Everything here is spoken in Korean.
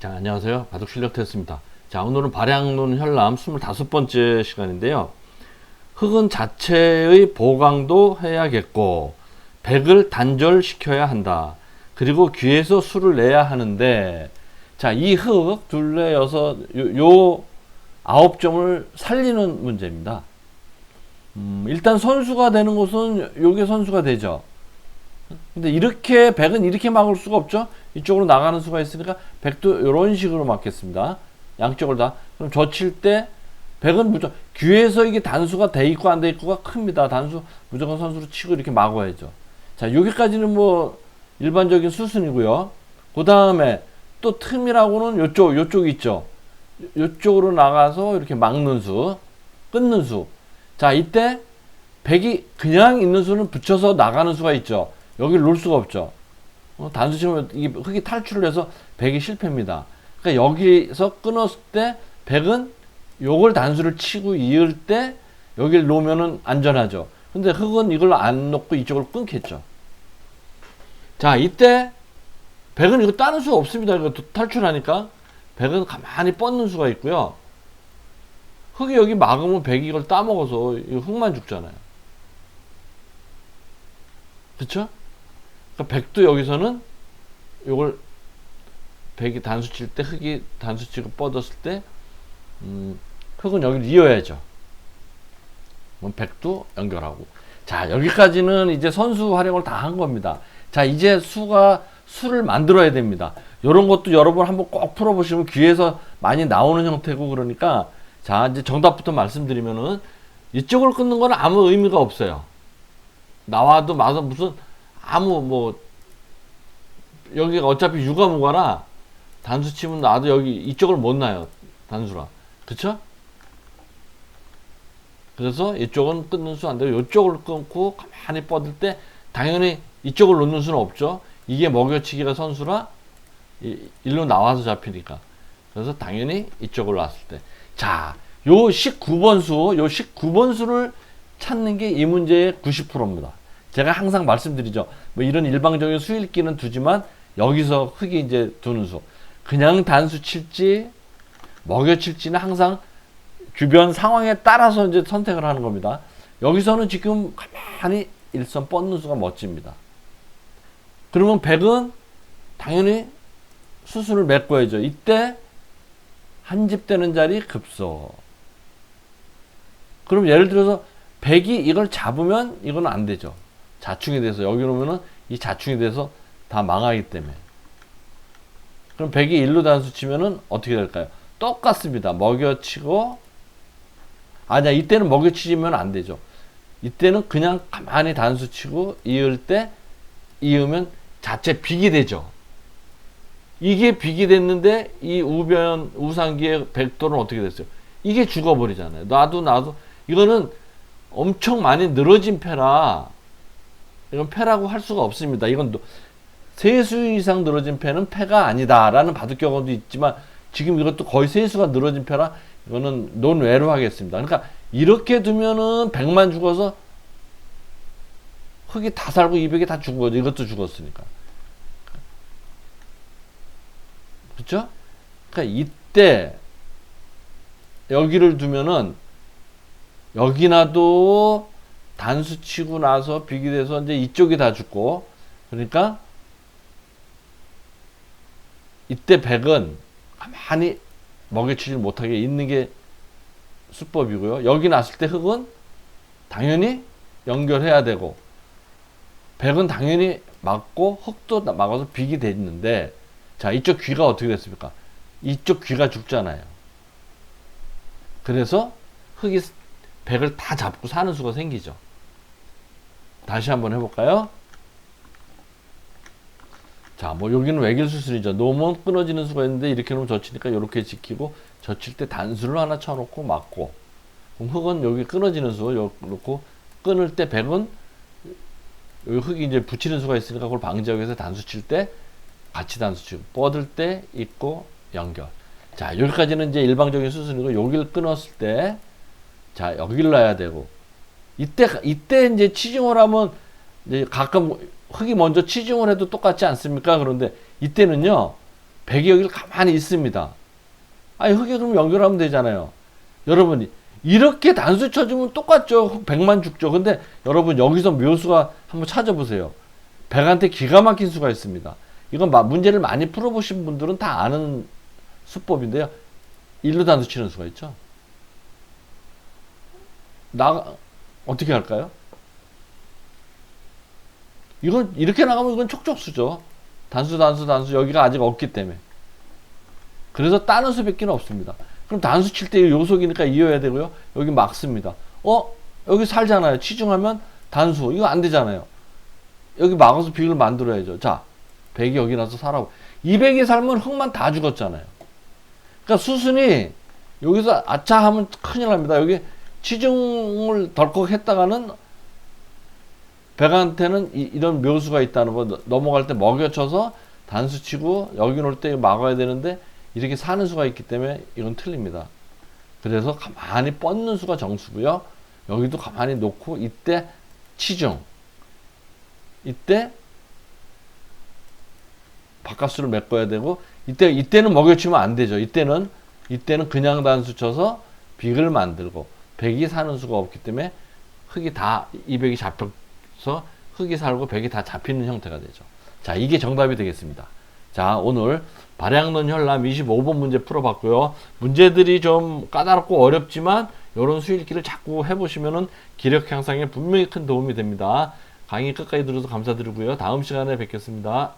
자, 안녕하세요. 바둑 실력 테스트입니다. 자, 오늘은 발양론 혈람 25번째 시간인데요. 흙은 자체의 보강도 해야겠고, 백을 단절시켜야 한다. 그리고 귀에서 술을 내야 하는데, 자, 이 흙, 둘레, 여섯, 요, 요 아홉 점을 살리는 문제입니다. 음, 일단 선수가 되는 곳은 요게 선수가 되죠. 근데 이렇게 백은 이렇게 막을 수가 없죠. 이쪽으로 나가는 수가 있으니까 백도 이런 식으로 막겠습니다. 양쪽을 다. 그럼 젖힐 때 백은 무조건 귀에서 이게 단수가 돼 있고 안 돼 있고가 큽니다. 단수 무조건 선수로 치고 이렇게 막아야죠. 자 여기까지는 뭐 일반적인 수순이고요. 그 다음에 또 틈이라고는 요쪽 요쪽 있죠. 요쪽으로 나가서 이렇게 막는 수, 끊는 수. 자 이때 백이 그냥 있는 수는 붙여서 나가는 수가 있죠. 여기를 놓을 수가 없죠. 어, 단수 치면 이게 흙이 탈출을 해서 백이 실패입니다. 그러니까 여기서 끊었을 때 백은 요걸 단수를 치고 이을 때 여기를 놓으면은 안전하죠. 근데 흙은 이걸 안 놓고 이쪽을 끊겠죠. 자, 이때 백은 이거 따는 수가 없습니다. 이거 탈출하니까 백은 가만히 뻗는 수가 있고요. 흙이 여기 막으면 백이 이걸 따먹어서 이 흙만 죽잖아요. 그쵸? 그러니까 백도 여기서는 요걸 백이 단수 칠 때 흙이 단수 치고 뻗었을 때 음, 흙은 여기를 이어야죠. 그럼 백도 연결하고. 자, 여기까지는 이제 선수 활용을 다 한 겁니다. 자, 이제 수가 수를 만들어야 됩니다. 이런 것도 여러분 한번 꼭 풀어보시면 귀에서 많이 나오는 형태고 그러니까 자, 이제 정답부터 말씀드리면은 이쪽을 끊는 건 아무 의미가 없어요. 나와도 마서 무슨 아무 뭐 여기가 어차피 육아무가라 단수 치면 나도 여기 이쪽을 못 나요 단수라. 그쵸? 그래서 이쪽은 끊는 수 안 되고 이쪽을 끊고 가만히 뻗을 때 당연히 이쪽을 놓는 수는 없죠. 이게 먹여치기가 선수라 이- 일로 나와서 잡히니까. 그래서 당연히 이쪽을 놨을 때자 요 19번 수 요 19번 수를 찾는 게 이 문제의 90%입니다 제가 항상 말씀드리죠. 뭐 이런 일방적인 수일기는 두지만 여기서 흙이 이제 두는 수. 그냥 단수 칠지 먹여 칠지는 항상 주변 상황에 따라서 이제 선택을 하는 겁니다. 여기서는 지금 가만히 일선 뻗는 수가 멋집니다. 그러면 백은 당연히 수순을 메꿔야죠. 이때 한 집 되는 자리 급소. 그럼 예를 들어서 백이 이걸 잡으면 이건 안 되죠. 자충이 돼서 여기 놓으면은 이 자충이 돼서 다 망하기 때문에 그럼 100이 1로 단수 치면은 어떻게 될까요? 똑같습니다. 먹여치고 아니야 이때는 먹여치면 안 되죠. 이때는 그냥 가만히 단수 치고 이을 때 이으면 자체 빅이 되죠. 이게 빅이 됐는데 이 우변 우상기의 백도는 어떻게 됐어요? 이게 죽어버리잖아요. 나도 나도 이거는 엄청 많이 늘어진 패라 이건 패라고 할 수가 없습니다. 이건 노- 세수 이상 늘어진 패는 패가 아니다라는 바둑 경험도 있지만 지금 이것도 거의 세수가 늘어진 패라 이거는 논외로 하겠습니다. 그러니까 이렇게 두면은 100만 죽어서 흙이 다 살고 200이 다 죽은 거죠. 이것도 죽었으니까. 그렇죠? 그러니까 이때 여기를 두면은 여기나도 단수 치고 나서 비기 돼서 이제 이쪽이 다 죽고 그러니까 이때 백은 가만히 먹여치지 못하게 있는 게 수법이고요. 여기 났을 때 흙은 당연히 연결해야 되고 백은 당연히 막고 흙도 막아서 비기 됐는데 자 이쪽 귀가 어떻게 됐습니까? 이쪽 귀가 죽잖아요. 그래서 흙이 백을 다 잡고 사는 수가 생기죠. 다시 한번 해볼까요? 자, 뭐 여기는 외길 수술이죠. 놓으면 끊어지는 수가 있는데 이렇게 놓으면 젖히니까 이렇게 지키고 젖힐 때 단수를 하나 쳐놓고 막고 그럼 흙은 여기 끊어지는 수 요- 놓고 끊을 때 백은 여기 흙이 이제 붙이는 수가 있으니까 그걸 방지하기 위해서 단수 칠 때 같이 단수 치고 뻗을 때 있고 연결. 자, 여기까지는 이제 일방적인 수순이고 여기를 끊었을 때 자, 여기를 놔야 되고 이때 이때 이제 치중을 하면 이제 가끔 흙이 먼저 치중을 해도 똑같지 않습니까? 그런데 이때는요 100이 여기 가만히 있습니다. 아니 흙에 그럼 연결하면 되잖아요. 여러분 이렇게 단수 쳐주면 똑같죠. 흙 100만 죽죠. 근데 여러분 여기서 묘수가 한번 찾아보세요. 100한테 기가 막힌 수가 있습니다. 이건 마- 문제를 많이 풀어보신 분들은 다 아는 수법인데요. 일로 단수 치는 수가 있죠. 나 어떻게 할까요? 이건 이렇게 나가면 이건 촉촉수죠. 단수 단수 단수 여기가 아직 없기 때문에. 그래서 다른 수밖에 없습니다. 그럼 단수 칠 때 요속이니까 이어야 되고요. 여기 막습니다. 어? 여기 살잖아요. 치중하면 단수. 이거 안 되잖아요. 여기 막아서 비를 만들어야죠. 자, 100이 여기 나서 살아. 200이 살면 흙만 다 죽었잖아요. 그러니까 수순이 여기서 아차 하면 큰일 납니다. 여기 치중을 덜컥 했다가는 백한테는 이, 런 묘수가 있다는 거 너- 넘어갈 때 먹여쳐서 단수 치고 여기 놓을 때 막아야 되는데 이렇게 사는 수가 있기 때문에 이건 틀립니다. 그래서 가만히 뻗는 수가 정수고요. 여기도 가만히 놓고 이때 치중. 이때 바깥수를 메꿔야 되고 이때 이때는 먹여치면 안 되죠. 이때는 이때는 그냥 단수 쳐서 빅을 만들고 백이 사는 수가 없기 때문에 흙이 다 200이 잡혀서 흙이 살고 백이 다 잡히는 형태가 되죠. 자, 이게 정답이 되겠습니다. 자, 오늘 발양론 혈람 25번 문제 풀어봤고요. 문제들이 좀 까다롭고 어렵지만 이런 수일기를 자꾸 해보시면은 기력 향상에 분명히 큰 도움이 됩니다. 강의 끝까지 들어서 감사드리고요. 다음 시간에 뵙겠습니다.